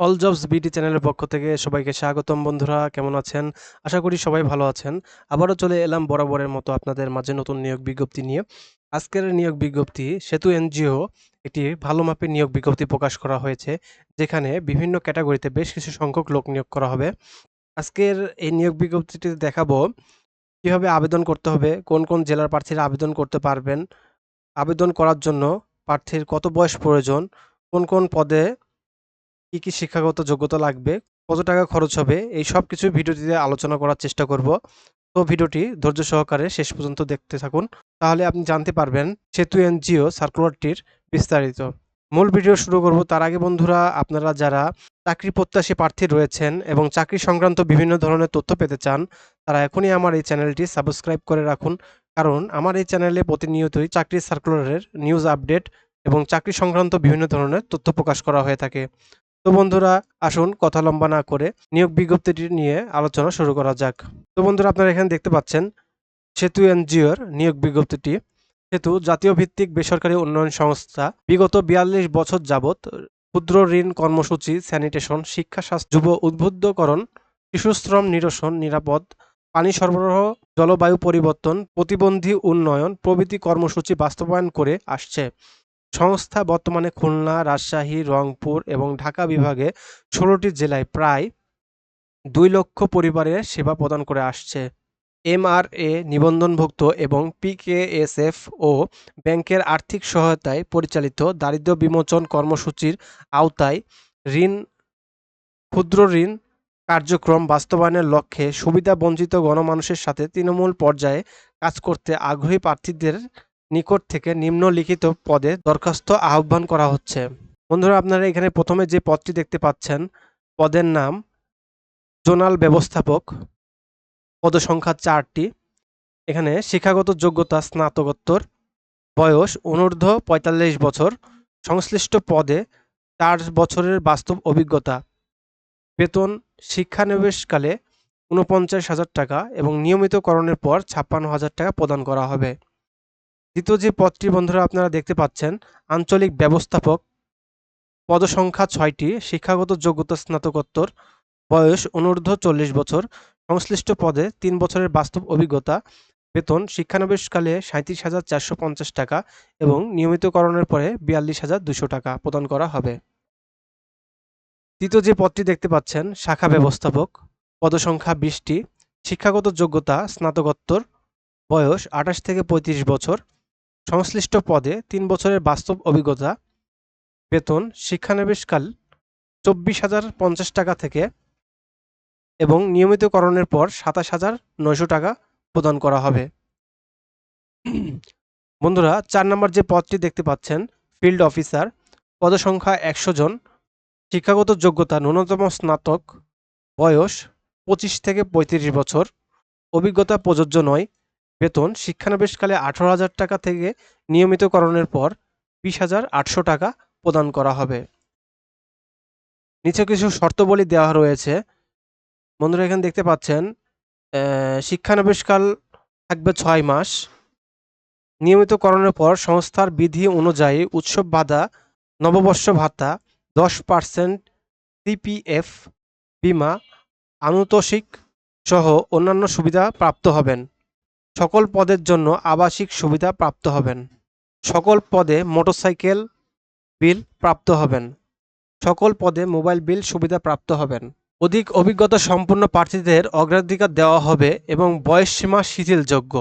All jobs BD চ্যানেলের পক্ষ থেকে সবাইকে স্বাগতম বন্ধুরা, কেমন আছেন? আশা করি সবাই ভালো আছেন। আবারও চলে এলাম বরাবরের মতো আপনাদের মাঝে নতুন নিয়োগ বিজ্ঞপ্তি নিয়ে। আজকের নিয়োগ বিজ্ঞপ্তি সেতু এনজিও একটি ভালো মাপের নিয়োগ বিজ্ঞপ্তি প্রকাশ করা হয়েছে, যেখানে বিভিন্ন ক্যাটাগরিতে বেশ কিছু সংখ্যক লোক নিয়োগ করা হবে। আজকের এই নিয়োগ বিজ্ঞপ্তিটিতে দেখাবো কীভাবে আবেদন করতে হবে, কোন কোন জেলার প্রার্থীরা আবেদন করতে পারবেন, আবেদন করার জন্য প্রার্থীর কত বয়স প্রয়োজন, কোন কোন পদে কি কি শিক্ষাগত যোগ্যতা লাগবে, কত টাকা খরচ হবে, এই সব কিছু ভিডিওটিতে আলোচনা করার চেষ্টা করব। তো ভিডিওটি ধৈর্য সহকারে শেষ পর্যন্ত দেখতে থাকুন। তাহলে আপনি জানতে পারবেন সেতু এনজিও সার্কুলারটির বিস্তারিত। মূল ভিডিও শুরু করব। তার আগে বন্ধুরা, আপনারা যারা চাকরি প্রত্যাশী প্রার্থী রয়েছেন এবং চাকরি সংক্রান্ত বিভিন্ন ধরনের তথ্য পেতে চান, তারা এখনই আমার এই চ্যানেলটি সাবস্ক্রাইব করে রাখুন। কারণ আমার এই চ্যানেলে প্রতিনিয়তই চাকরি সার্কুলারের নিউজ আপডেট এবং চাকরি সংক্রান্ত বিভিন্ন ধরনের তথ্য প্রকাশ করা হয়ে থাকে। তো বন্ধুরা, আসুন কথা লম্বা না করে নিয়োগ বিজ্ঞপ্তিটি নিয়ে আলোচনা শুরু করা যাক। তো বন্ধুরা, আপনারা এখানে দেখতে পাচ্ছেন সেতু এনজিওর নিয়োগ বিজ্ঞপ্তিটি। সেতু জাতীয় ভিত্তিক বেসরকারি উন্নয়ন সংস্থা, বিগত বিয়াল্লিশ বছর যাবৎ ক্ষুদ্র ঋণ কর্মসূচি, স্যানিটেশন, শিক্ষা, স্বাস্থ্য, যুব উদ্বুদ্ধকরণ, শিশুশ্রম নিরসন, নিরাপদ, পানি সরবরাহ, জলবায়ু পরিবর্তন, প্রতিবন্ধী উন্নয়ন প্রভৃতি কর্মসূচি বাস্তবায়ন করে আসছে। সংস্থা বর্তমানে খুলনা, রাজশাহী, রংপুর এবং ঢাকা বিভাগে ষোলোটি জেলায় প্রায় দুই লক্ষ পরিবারের সেবা প্রদান করে আসছে। এমআরএ, নিবন্ধনভুক্ত এবং পিকেএসএফ ও ব্যাংকের আর্থিক সহায়তায় পরিচালিত দারিদ্র্য বিমোচন কর্মসূচির আওতায় ঋণ, ক্ষুদ্র ঋণ কার্যক্রম বাস্তবায়নের লক্ষ্যে সুবিধা বঞ্চিত গণমানুষের সাথে তৃণমূল পর্যায়ে কাজ করতে আগ্রহী প্রার্থীদের নিকট থেকে নিম্নলিখিত পদে দরখাস্ত আহ্বান করা হচ্ছে। বন্ধুরা, আপনারা এখানে প্রথমে যে পদটি দেখতে পাচ্ছেন, পদের নাম জোনাল ব্যবস্থাপক, পদসংখ্যা চারটি। এখানে শিক্ষাগত যোগ্যতা, স্নাতকোত্তর, বয়স অনূর্ধ্ব পঁয়তাল্লিশ বছর। সংশ্লিষ্ট পদে চার বছরের বাস্তব অভিজ্ঞতা, বেতন, শিক্ষানবিশকালে ঊনপঞ্চাশ হাজার টাকা এবং নিয়মিতকরণের পর ছাপ্পান্ন হাজার টাকা প্রদান করা হবে। দ্বিতীয় যে পদটি বন্ধুরা আপনারা দেখতে পাচ্ছেন, আঞ্চলিক ব্যবস্থাপক পদসংখ্যা ছয়টি, শিক্ষাগত যোগ্যতা স্নাতকোত্তর, বয়স অনূর্ধ্ব চল্লিশ বছর, সংশ্লিষ্ট পদে তিন বছরের বাস্তব অভিজ্ঞতা, বেতন শিক্ষানবিশকালে সাঁত্রিশ হাজার চারশো পঞ্চাশ টাকা এবং নিয়মিতকরণের পরে বিয়াল্লিশ হাজার দুশো টাকা প্রদান করা হবে। তৃতীয় যে পদটি দেখতে পাচ্ছেন, শাখা ব্যবস্থাপক, পদসংখ্যা বিশটি, শিক্ষাগত যোগ্যতা স্নাতকোত্তর, বয়স আঠাশ থেকে পঁয়ত্রিশ বছর সংশ্লিষ্ট পদে তিন বছরের বাস্তব অভিজ্ঞতা, বেতন, শিক্ষানবিশকাল চব্বিশ হাজার পঞ্চাশ টাকা থেকে এবং নিয়মিতকরণের পর সাতাশ হাজার নয়শো টাকা প্রদান করা হবে। বন্ধুরা, চার নম্বর যে পদটি দেখতে পাচ্ছেন, ফিল্ড অফিসার, পদসংখ্যা একশো জন, শিক্ষাগত যোগ্যতা ন্যূনতম স্নাতক বয়স পঁচিশ থেকে পঁয়ত্রিশ বছর, অভিজ্ঞতা প্রযোজ্য নয় বেতন শিক্ষানবিশকালে আঠারো হাজার টাকা থেকে নিয়মিতকরণের পর বিশ হাজার আটশো টাকা প্রদান করা হবে। নিচে কিছু শর্তাবলী দেওয়া রয়েছে। বন্ধুরা, এখানে দেখতে পাচ্ছেন শিক্ষানবিশকাল থাকবে ছয় মাস। নিয়মিতকরণের পর সংস্থার বিধি অনুযায়ী উৎসব বাধা, নববর্ষ ভাতা, দশ পার্সেন্ট সিপিএফ, বিমা, আনুতোষিক সহ অন্যান্য সুবিধা প্রাপ্ত হবেন। সকল পদের জন্য আবাসিক সুবিধা প্রাপ্ত হবেন। সকল পদে মোটরসাইকেল বিল প্রাপ্ত হবেন। সকল পদে মোবাইল বিল সুবিধা প্রাপ্ত হবেন। অধিক অভিজ্ঞতা সম্পন্ন প্রার্থীদের অগ্রাধিকার দেওয়া হবে এবং বয়সসীমা শিথিলযোগ্য।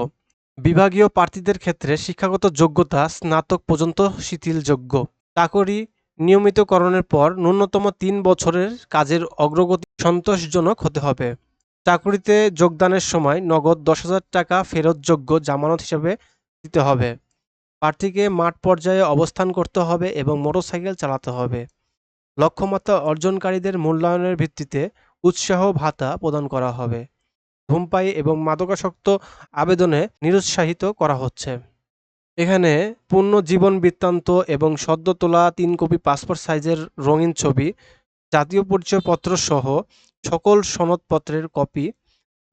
বিভাগীয় প্রার্থীদের ক্ষেত্রে শিক্ষাগত যোগ্যতা স্নাতক পর্যন্ত শিথিলযোগ্য। চাকরি নিয়মিতকরণের পর ন্যূনতম তিন বছরের কাজের অগ্রগতি সন্তোষজনক হতে হবে। চাকরিতে যোগদানের সময় নগদ দশ হাজার টাকা ফেরতযোগ্য জামানত হিসেবে দিতে হবে। প্রার্থীকে মাঠ পর্যায়ে অবস্থান করতে হবে এবং মোটরসাইকেল চালাতে হবে। লক্ষ্যমাত্রা অর্জনকারীদের মূল্যায়নের ভিত্তিতে উৎসাহ ভাতা প্রদান করা হবে। ধূমপায়ী এবং মাদকাসক্ত আবেদনে নিরুৎসাহিত করা হচ্ছে। এখানে পূর্ণ জীবন বৃত্তান্ত এবং সদ্য তোলা তিন কপি পাসপোর্ট সাইজের রঙিন ছবি জাতীয় পরিচয়পত্র সহ সকল সনদপত্রের কপি,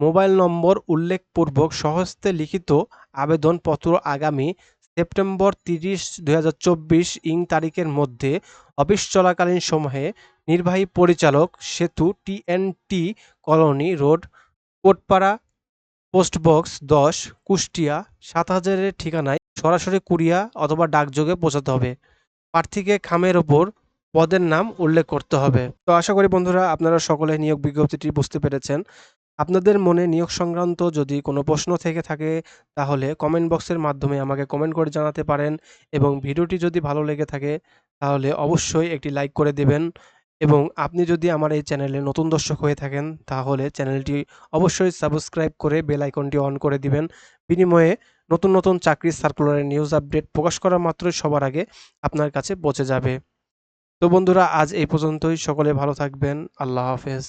মোবাইল নম্বর উল্লেখপূর্বক সহস্তে লিখিত আবেদনপত্র আগামী সেপ্টেম্বর তিরিশ, দুই হাজার চব্বিশ ইং তারিখের মধ্যে অফিস চলাকালীন সময়ে নির্বাহী পরিচালক সেতু TNT colony road, Kotpara, postbox দশ, কুষ্টিয়া সাত হাজারের ঠিকানায় সরাসরি কুরিয়া অথবা ডাকযোগে পৌঁছাতে হবে। প্রার্থীকে খামের ওপর পদের নাম উল্লেখ করতে হবে। তো আশা করি বন্ধুরা আপনারা সকলে নিয়োগ বিজ্ঞপ্তিটি বুঝতে পেরেছেন। আপনাদের মনে নিয়োগ সংক্রান্ত যদি কোনো প্রশ্ন থেকে থাকে, তাহলে কমেন্ট বক্সের মাধ্যমে আমাকে কমেন্ট করে জানাতে পারেন এবং ভিডিওটি যদি ভালো লেগে থাকে, তাহলে অবশ্যই একটি লাইক করে দেবেন। এবং আপনি যদি আমার এই চ্যানেলে নতুন দর্শক হয়ে থাকেন, তাহলে চ্যানেলটি অবশ্যই সাবস্ক্রাইব করে বেল আইকনটি অন করে দিবেন। বিনিময়ে নতুন নতুন চাকরির সার্কুলারের নিউজ আপডেট প্রকাশ করা মাত্রই সবার আগে আপনার কাছে পৌঁছে যাবে। তো বন্ধুরা আজ এই পর্যন্তই। সকলে ভালো থাকবেন। আল্লাহ হাফেজ।